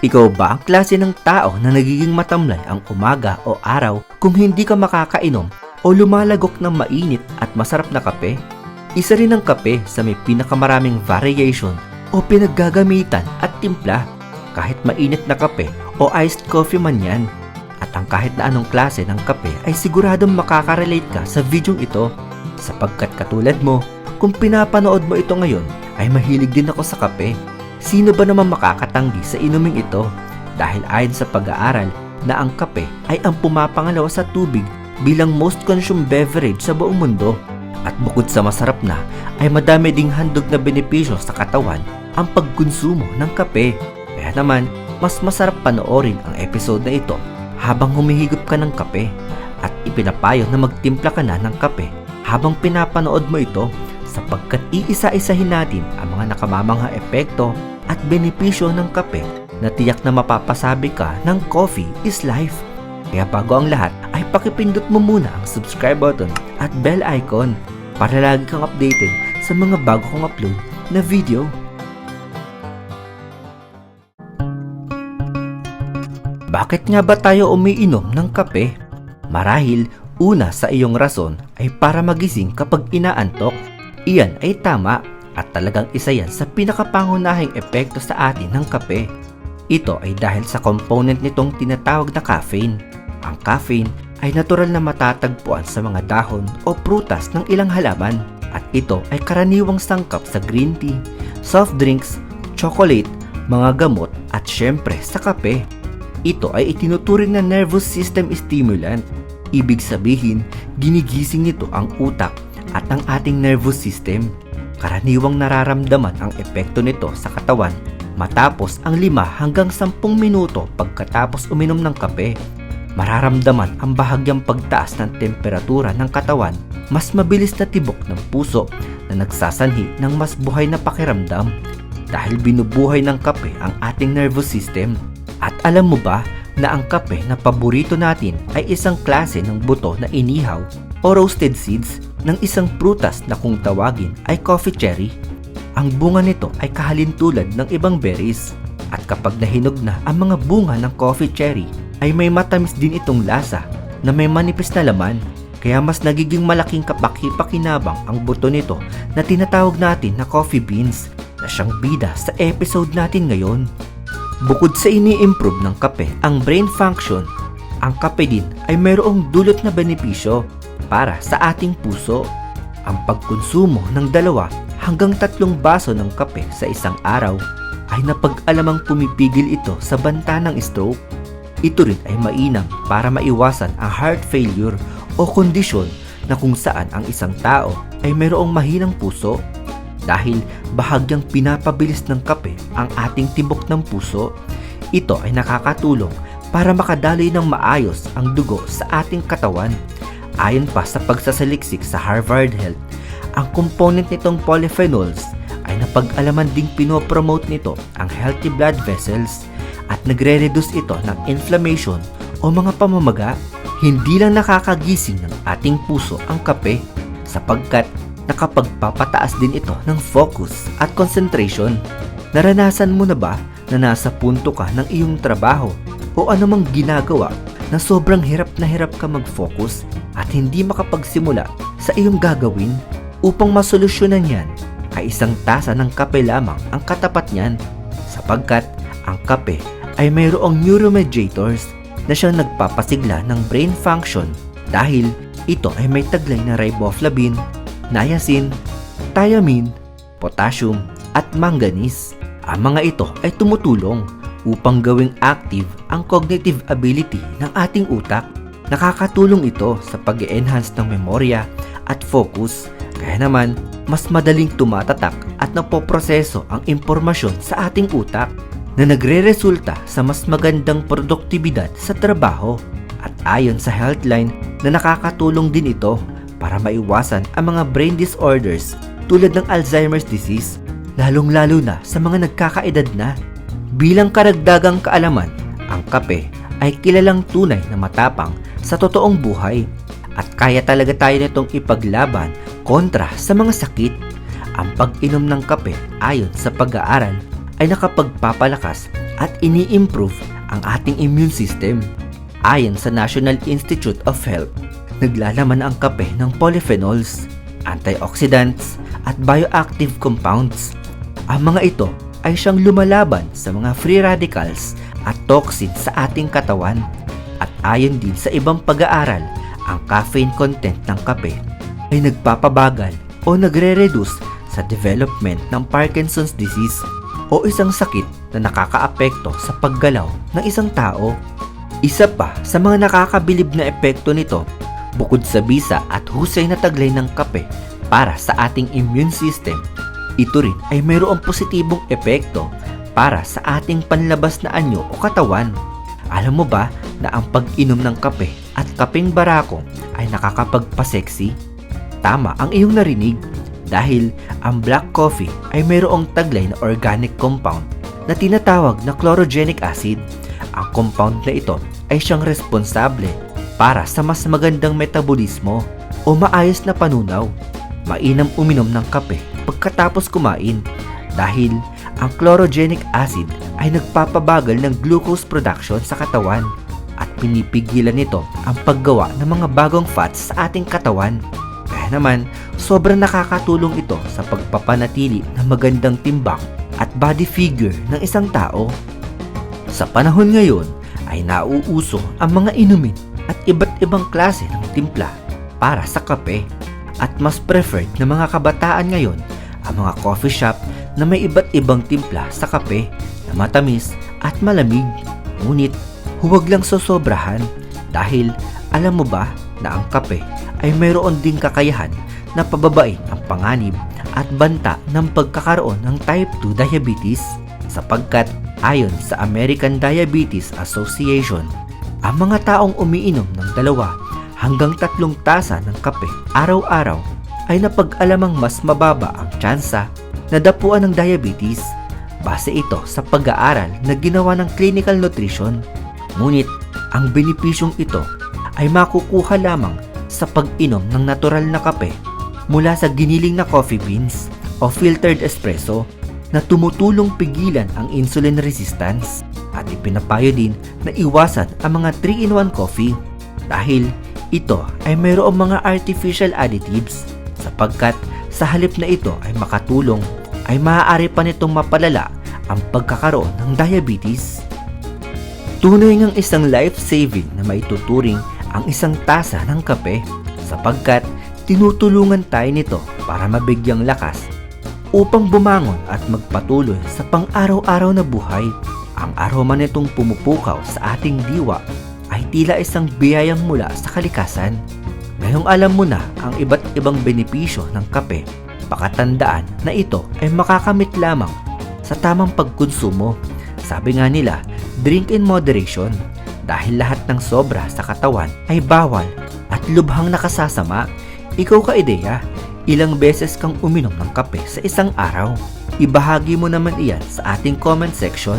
Ikaw ba ang klase ng tao na nagiging matamlay ang umaga o araw kung hindi ka makakainom o lumalagok ng mainit at masarap na kape? Isa rin ang kape sa may pinakamaraming variation o pinaggagamitan at timpla kahit mainit na kape o iced coffee man yan. At ang kahit na anong klase ng kape ay siguradong makakarelate ka sa videong ito sapagkat katulad mo, kung pinapanood mo ito ngayon ay mahilig din ako sa kape. Sino ba naman makakatanggi sa inuming ito? Dahil ayon sa pag-aaral na ang kape ay ang pumapangalawa sa tubig bilang most consumed beverage sa buong mundo. At bukod sa masarap na, ay madami ding handog na benepisyo sa katawan ang pagkonsumo ng kape. Kaya naman, mas masarap panoorin ang episode na ito habang humihigop ka ng kape at ipinapayo na magtimpla ka na ng kape habang pinapanood mo ito sapagkat iisa-isahin natin ang mga nakamamangha epekto at benepisyo ng kape na tiyak na mapapasabi ka ng coffee is life. Kaya bago ang lahat ay pakipindot mo muna ang subscribe button at bell icon para lagi kang updated sa mga bago kong upload na video. Bakit nga ba tayo umiinom ng kape? Marahil una sa iyong rason ay para magising kapag inaantok. Iyan ay tama at talagang isa yan sa pinakapangunahing epekto sa atin ng kape. Ito ay dahil sa component nitong tinatawag na caffeine. Ang caffeine ay natural na matatagpuan sa mga dahon o prutas ng ilang halaman at ito ay karaniwang sangkap sa green tea, soft drinks, chocolate, mga gamot at syempre sa kape. Ito ay itinuturing na nervous system stimulant. Ibig sabihin, ginigising nito ang utak at ang ating nervous system. Karaniwang nararamdaman ang epekto nito sa katawan matapos ang 5 hanggang 10 minuto pagkatapos uminom ng kape. Mararamdaman ang bahagyang pagtaas ng temperatura ng katawan, mas mabilis na tibok ng puso na nagsasanhi ng mas buhay na pakiramdam dahil binubuhay ng kape ang ating nervous system. At alam mo ba na ang kape na paborito natin ay isang klase ng buto na inihaw o roasted seeds ng isang prutas na kung tawagin ay coffee cherry. Ang bunga nito ay kahalintulad ng ibang berries at kapag nahinog na ang mga bunga ng coffee cherry ay may matamis din itong lasa na may manipis na laman kaya mas nagiging malaking kapaki-pakinabang ang buto nito na tinatawag natin na coffee beans na siyang bida sa episode natin ngayon. Bukod sa ini-improve ng kape ang brain function, ang kape din ay mayroong dulot na benepisyo para sa ating puso. Ang pagkonsumo ng dalawa hanggang tatlong baso ng kape sa isang araw ay napag-alamang pumipigil ito sa banta ng stroke. Ito rin ay mainam para maiwasan ang heart failure o kondisyon na kung saan ang isang tao ay mayroong mahinang puso dahil bahagyang pinapabilis ng kape ang ating tibok ng puso. Ito ay nakakatulong para makadaloy ng maayos ang dugo sa ating katawan. Ayon pa sa pagsasaliksik sa Harvard Health, ang component nitong polyphenols ay napag-alaman ding pinopromote nito ang healthy blood vessels at nagre-reduce ito ng inflammation o mga pamamaga. Hindi lang nakakagising ng ating puso ang kape sapagkat nakapagpapataas din ito ng focus at concentration. Naranasan mo na ba na nasa punto ka ng iyong trabaho o anumang ginagawa na sobrang hirap na hirap ka mag-focus at hindi makapagsimula sa iyong gagawin? Upang masolusyonan yan, ay isang tasa ng kape lamang ang katapat niyan sapagkat ang kape ay mayroong neuromediators na siyang nagpapasigla ng brain function dahil ito ay may taglay na riboflavin, niacin, thiamine, potassium at manganese. Ang mga ito ay tumutulong upang gawing active ang cognitive ability ng ating utak. Nakakatulong ito sa pag enhance ng memorya at focus kaya naman mas madaling tumatatak at napoproseso ang impormasyon sa ating utak na nagre-resulta sa mas magandang produktibidad sa trabaho. At ayon sa Healthline na nakakatulong din ito para maiwasan ang mga brain disorders tulad ng Alzheimer's disease, lalong-lalo na sa mga nagkakaedad na. Bilang karagdagang kaalaman, ang kape ay kilalang tunay na matapang sa totoong buhay at kaya talaga tayo nitong ipaglaban kontra sa mga sakit. Ang pag-inom ng kape ayon sa pag-aaral ay nakapagpapalakas at ini-improve ang ating immune system. Ayon sa National Institute of Health, naglalaman ang kape ng polyphenols, antioxidants at bioactive compounds. Ang mga ito ay siyang lumalaban sa mga free radicals at toxins sa ating katawan. At ayon din sa ibang pag-aaral, ang caffeine content ng kape ay nagpapabagal o nagre-reduce sa development ng Parkinson's disease o isang sakit na nakakaapekto sa paggalaw ng isang tao. Isa pa sa mga nakakabilib na epekto nito, bukod sa bisa at husay na taglay ng kape para sa ating immune system, ito rin ay mayroong positibong epekto para sa ating panlabas na anyo o katawan. Alam mo ba na ang pag-inom ng kape at kapeng barako ay nakakapagpa-sexy? Tama ang iyong narinig dahil ang black coffee ay mayroong taglay na organic compound na tinatawag na chlorogenic acid. Ang compound na ito ay siyang responsable para sa mas magandang metabolismo o maayos na panunaw. Mainam uminom ng kape pagkatapos kumain dahil ang chlorogenic acid ay nagpapabagal ng glucose production sa katawan at pinipigilan nito ang paggawa ng mga bagong fats sa ating katawan. Kaya naman, sobrang nakakatulong ito sa pagpapanatili ng magandang timbang at body figure ng isang tao. Sa panahon ngayon ay nauuso ang mga inumin at iba't ibang klase ng timpla para sa kape at mas preferred ng mga kabataan ngayon ang mga coffee shop na may iba't ibang timpla sa kape na matamis at malamig. Ngunit huwag lang sosobrahan dahil alam mo ba na ang kape ay mayroon ding kakayahan na pababain ang panganib at banta ng pagkakaroon ng type 2 diabetes sapagkat ayon sa American Diabetes Association, ang mga taong umiinom ng dalawa hanggang tatlong tasa ng kape araw-araw ay napag-alamang mas mababa ang tsansa na dapuan ng diabetes. Base ito sa pag-aaral na ginawa ng clinical nutrition. Ngunit ang benepisyong ito ay makukuha lamang sa pag-inom ng natural na kape mula sa giniling na coffee beans o filtered espresso na tumutulong pigilan ang insulin resistance at ipinapayo din na iwasan ang mga 3-in-1 coffee dahil ito ay mayroong mga artificial additives sapagkat sa halip na ito ay makatulong ay maaari pa nitong mapalala ang pagkakaroon ng diabetes. Tunay ngang isang life-saving na maituturing ang isang tasa ng kape sapagkat tinutulungan tayo nito para mabigyang lakas upang bumangon at magpatuloy sa pang-araw-araw na buhay. Ang aroma nitong pumupukaw sa ating diwa ay tila isang biyayang mula sa kalikasan. Ngayong alam mo na ang iba't ibang benepisyo ng kape, pakatandaan na ito ay makakamit lamang sa tamang pagkonsumo. Sabi nga nila, drink in moderation dahil lahat ng sobra sa katawan ay bawal at lubhang nakasasama. Ikaw ka ideya, ilang beses kang uminom ng kape sa isang araw? Ibahagi mo naman iyan sa ating comment section.